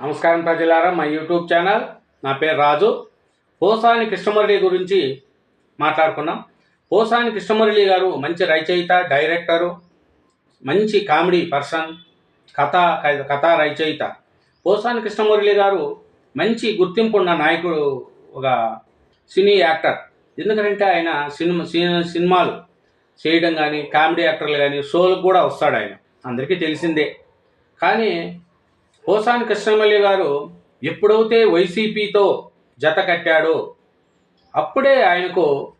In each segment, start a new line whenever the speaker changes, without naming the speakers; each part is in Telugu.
నమస్కారం ప్రజలారా మా యూట్యూబ్ ఛానల్ నా పేరు రాజు. పోసాని కృష్ణమురళి గురించి మాట్లాడుకున్నాం. పోసాని కృష్ణమురళి గారు మంచి రచయిత డైరెక్టరు మంచి కామెడీ పర్సన్ కథ కథా రచయిత. పోసాని కృష్ణమురళి గారు మంచి గుర్తింపు ఉన్న నాయకుడు ఒక సినీ యాక్టర్. ఎందుకంటే ఆయన సినిమా సినిమాలు చేయడం కానీ కామెడీ యాక్టర్లు కానీ షోలకు కూడా వస్తాడు ఆయన. అందరికీ తెలిసిందే. కానీ పోసాని కృష్ణమల్లి గారు ఎప్పుడైతే వైసీపీతో జత కట్టాడో అప్పుడే ఆయనకు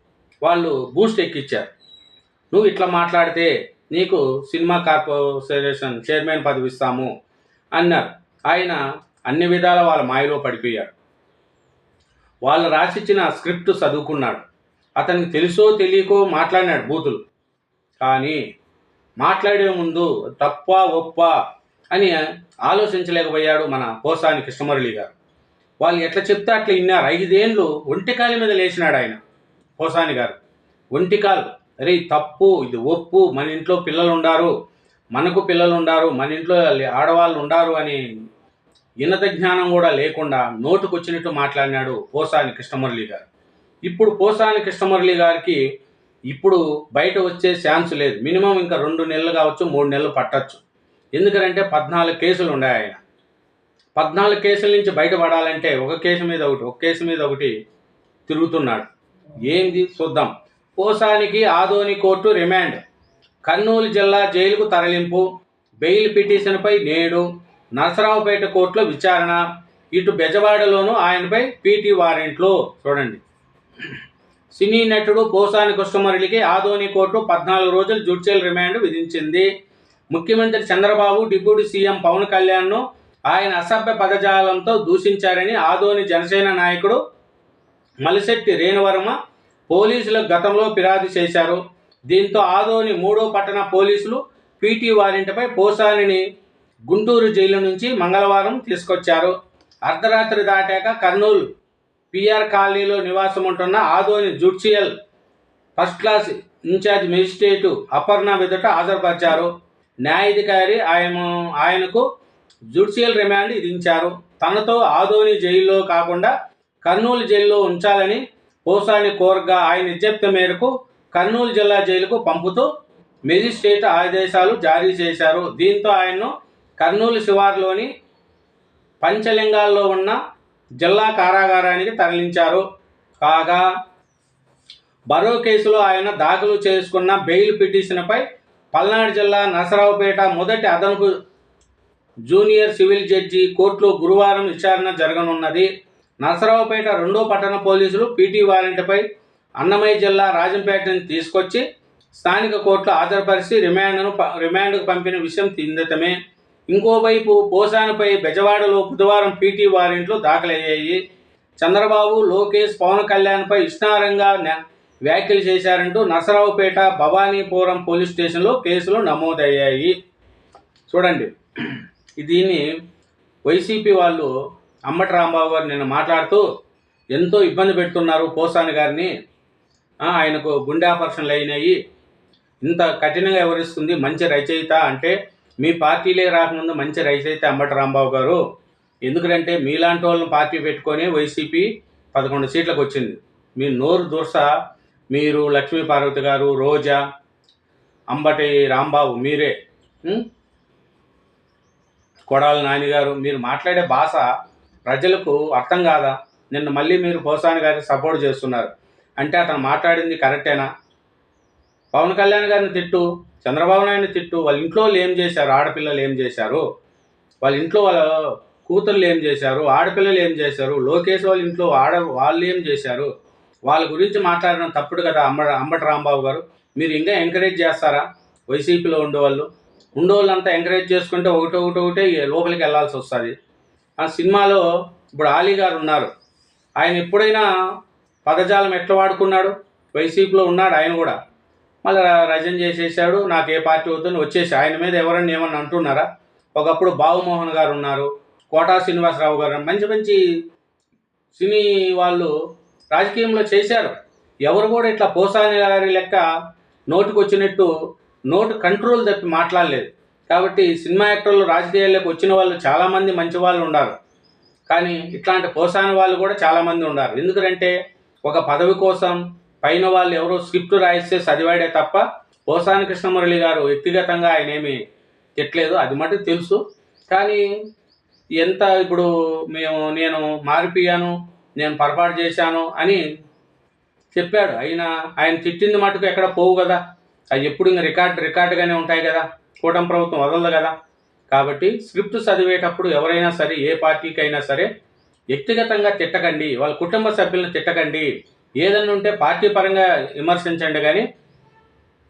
వాళ్ళు బూస్ట్ ఎక్కిచ్చారు. నువ్వు ఇట్లా మాట్లాడితే నీకు సినిమా కార్పొరేషన్ చైర్మన్ పదవి ఇస్తాము అన్నారు. ఆయన అన్ని విధాల వాళ్ళ మాయలో పడిపోయాడు. వాళ్ళు రాసిచ్చిన స్క్రిప్ట్ చదువుకున్నాడు. అతనికి తెలుసో తెలియకో మాట్లాడినాడు బూతులు. కానీ మాట్లాడే ముందు తప్ప ఒప్ప అని ఆలోచించలేకపోయాడు మన పోసాని కృష్ణమురళి గారు. వాళ్ళు ఎట్లా చెప్తే అట్లా ఇన్నారు. ఐదేళ్ళు ఒంటికాలి మీద లేచినాడు ఆయన పోసాని గారు. ఒంటికాలు అరే తప్పు ఇది ఒప్పు. మన ఇంట్లో పిల్లలు ఉండారు. మనకు పిల్లలు ఉండారు. మన ఇంట్లో ఆడవాళ్ళు ఉండారు అని ఉన్నత జ్ఞానం కూడా లేకుండా నోటుకొచ్చినట్టు మాట్లాడినాడు పోసాని కృష్ణమురళి గారు. ఇప్పుడు పోసాని కృష్ణమురళి గారికి ఇప్పుడు బయట వచ్చే ఛాన్స్ లేదు. మినిమం ఇంకా రెండు నెలలు కావచ్చు మూడు నెలలు పట్టచ్చు. ఎందుకంటే పద్నాలుగు కేసులు ఉన్నాయి ఆయన. పద్నాలుగు కేసుల నుంచి బయటపడాలంటే ఒక కేసు మీద ఒకటి ఒక కేసు మీద ఒకటి తిరుగుతున్నాడు. ఏంది? చూద్దాం. పోసానికి ఆదోని కోర్టు రిమాండ్. కర్నూలు జిల్లా జైలుకు తరలింపు. బెయిల్ పిటిషన్పై నేడు నరసరావుపేట కోర్టులో విచారణ. ఇటు బెజవాడలోనూ ఆయనపై పీటీ వారెంట్లు. చూడండి. సినీ నటుడు పోసాని కృష్ణమురళికి ఆదోని కోర్టు పద్నాలుగు రోజులు జ్యుడిషియల్ రిమాండ్ విధించింది. ముఖ్యమంత్రి చంద్రబాబు డిప్యూటీ సీఎం పవన్ కళ్యాణ్ను ఆయన అసభ్య పదజాలంతో దూషించారని ఆదోని జనసేన నాయకుడు మలిశెట్టి రేణువర్మ పోలీసులకు గతంలో ఫిర్యాదు చేశారు. దీంతో ఆదోని మూడో పట్టణ పోలీసులు పీటీ వారింటిపై పోసానిని గుంటూరు జైలు నుంచి మంగళవారం తీసుకొచ్చారు. అర్ధరాత్రి దాటాక కర్నూలు పిఆర్ కాలనీలో నివాసం ఉంటున్న Adoni judicial first class in-charge magistrate Aparna ఎదుట హాజరుపరిచారు. న్యాయాధికారి ఆయన ఆయనకు జుడిషియల్ రిమాండ్ విధించారు. తనతో ఆదోని జైల్లో కాకుండా కర్నూలు జైల్లో ఉంచాలని పోసాని కోరగా ఆయన విజ్ఞప్తి మేరకు కర్నూలు జిల్లా జైలుకు పంపుతూ మెజిస్ట్రేట్ ఆదేశాలు జారీ చేశారు. దీంతో ఆయన్ను కర్నూలు శివార్లోని పంచలింగాల్లో ఉన్న జిల్లా కారాగారానికి తరలించారు. కాగా బరో కేసులో ఆయన దాఖలు చేసుకున్న బెయిల్ పిటిషన్పై పల్నాడు జిల్లా నరసరావుపేట మొదటి అదనపు జూనియర్ సివిల్ జడ్జి కోర్టులో గురువారం విచారణ జరగనున్నది. నరసరావుపేట రెండో పట్టణ పోలీసులు పీటీ వారెంట్పై అన్నమయ్య జిల్లా రాజంపేటని తీసుకొచ్చి స్థానిక కోర్టులో హాజరుపరిచి రిమాండ్ను ప- రిమాండ్కు పంపిన విషయం తిందితమే ఇంకోవైపు పోసానిపై బెజవాడలో బుధవారం పీటీ వారెంట్లు దాఖలయ్యాయి. చంద్రబాబు లోకేష్ పవన్ కళ్యాణ్పై ఇష్టారంగా వ్యాఖ్యలు చేశారంటూ నసరావుపేట భవానీపురం పోలీస్ స్టేషన్లో కేసులు నమోదయ్యాయి. చూడండి. దీన్ని వైసీపీ వాళ్ళు అమ్మటి రాంబాబు గారు నిన్న మాట్లాడుతూ ఎంతో ఇబ్బంది పెడుతున్నారు పోసాని గారిని. ఆయనకు గుండె ఆపరేషన్లు అయినాయి. ఇంత కఠినంగా వివరిస్తుంది మంచి రచయిత అంటే మీ పార్టీలే రాకముందు మంచి రచయిత అమ్మటి రాంబాబు గారు. ఎందుకంటే మీలాంటి వాళ్ళని పార్టీ పెట్టుకొని వైసీపీ పదకొండు సీట్లకు వచ్చింది. మీ నోరు దుర్స మీరు లక్ష్మీ పార్వతి గారు రోజా అంబటి రాంబాబు మీరే. ఉం? కొడాల నానిగారు మీరు మాట్లాడే భాష ప్రజలకు అర్థం కాదా? నిన్న మళ్ళీ మీరు పోసాని గారికి సపోర్ట్ చేస్తున్నారు. అంటే అతను మాట్లాడింది కరెక్టేనా? పవన్ కళ్యాణ్ గారిని తిట్టు చంద్రబాబు నాయుడిని తిట్టు వాళ్ళ ఇంట్లో వాళ్ళు ఏం చేశారు? ఆడపిల్లలు ఏం చేశారు? వాళ్ళ ఇంట్లో వాళ్ళ కూతుర్లు ఏం చేశారు? ఆడపిల్లలు ఏం చేశారు? లోకేష్ వాళ్ళ ఇంట్లో ఆడ వాళ్ళు ఏం చేశారు? వాళ్ళ గురించి మాట్లాడడం తప్పుడు కదా అంబ అంబటి రాంబాబు గారు? మీరు ఇంకా ఎంకరేజ్ చేస్తారా? వైసీపీలో ఉండేవాళ్ళు? ఉండేవాళ్ళంతా ఎంకరేజ్ చేసుకుంటే ఒకటి ఒకటి ఒకటే లోపలికి వెళ్ళాల్సి వస్తుంది. ఆ సినిమాలో ఇప్పుడు ఆలీ గారు ఉన్నారు. ఆయన ఎప్పుడైనా పదజాలం ఎట్లా వాడుకున్నాడు? వైసీపీలో ఉన్నాడు ఆయన కూడా. మళ్ళీ రజన్ చేసేసాడు నాకు ఏ పార్టీ వద్దని వచ్చేసి ఆయన మీద ఎవరన్నా ఏమన్నా అంటున్నారా? ఒకప్పుడు బాబుమోహన్ గారు ఉన్నారు కోటా శ్రీనివాసరావు గారు మంచి మంచి సినీ వాళ్ళు రాజకీయంలో చేశారు. ఎవరు కూడా ఇట్లా పోసాని గారి లెక్క నోటికి వచ్చినట్టు నోటు కంట్రోల్ తప్పి మాట్లాడలేదు. కాబట్టి సినిమా యాక్టర్లు రాజకీయాల్లోకి వచ్చిన వాళ్ళు చాలామంది మంచి వాళ్ళు ఉన్నారు కానీ ఇట్లాంటి పోసాని వాళ్ళు కూడా చాలామంది ఉన్నారు ఎందుకంటే ఒక పదవి కోసం పైన వాళ్ళు ఎవరో స్క్రిప్ట్ రాయిస్తే చదివాడే తప్ప పోసాని కృష్ణమురళి గారు వ్యక్తిగతంగా ఆయన ఏమి తిట్టలేదు. అది మటుకు తెలుసు. కానీ ఎంత ఇప్పుడు మేము నేను మారిపోయాను నేను పొరపాటు చేశాను అని చెప్పాడు. అయినా ఆయన తిట్టింది మటుకు ఎక్కడ పోవు కదా. అవి ఎప్పుడు ఇంకా రికార్డ్ రికార్డుగానే ఉంటాయి కదా. కూటమి ప్రభుత్వం వదలదు కదా. కాబట్టి స్క్రిప్ట్ చదివేటప్పుడు ఎవరైనా సరే ఏ పార్టీకి అయినా సరే వ్యక్తిగతంగా తిట్టకండి. వాళ్ళ కుటుంబ సభ్యులను తిట్టకండి. ఏదన్నా ఉంటే పార్టీ పరంగా విమర్శించండి కానీ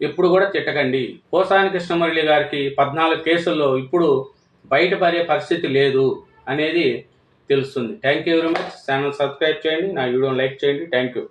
ఎప్పుడు కూడా తిట్టకండి. పోసాని కృష్ణమురళి గారికి పద్నాలుగు కేసుల్లో ఇప్పుడు బయటపడే పరిస్థితి లేదు అనేది తెలుస్తుంది. Thank you very much channel subscribe చేయండి. నా వీడియోని లైక్ చేయండి. Thank you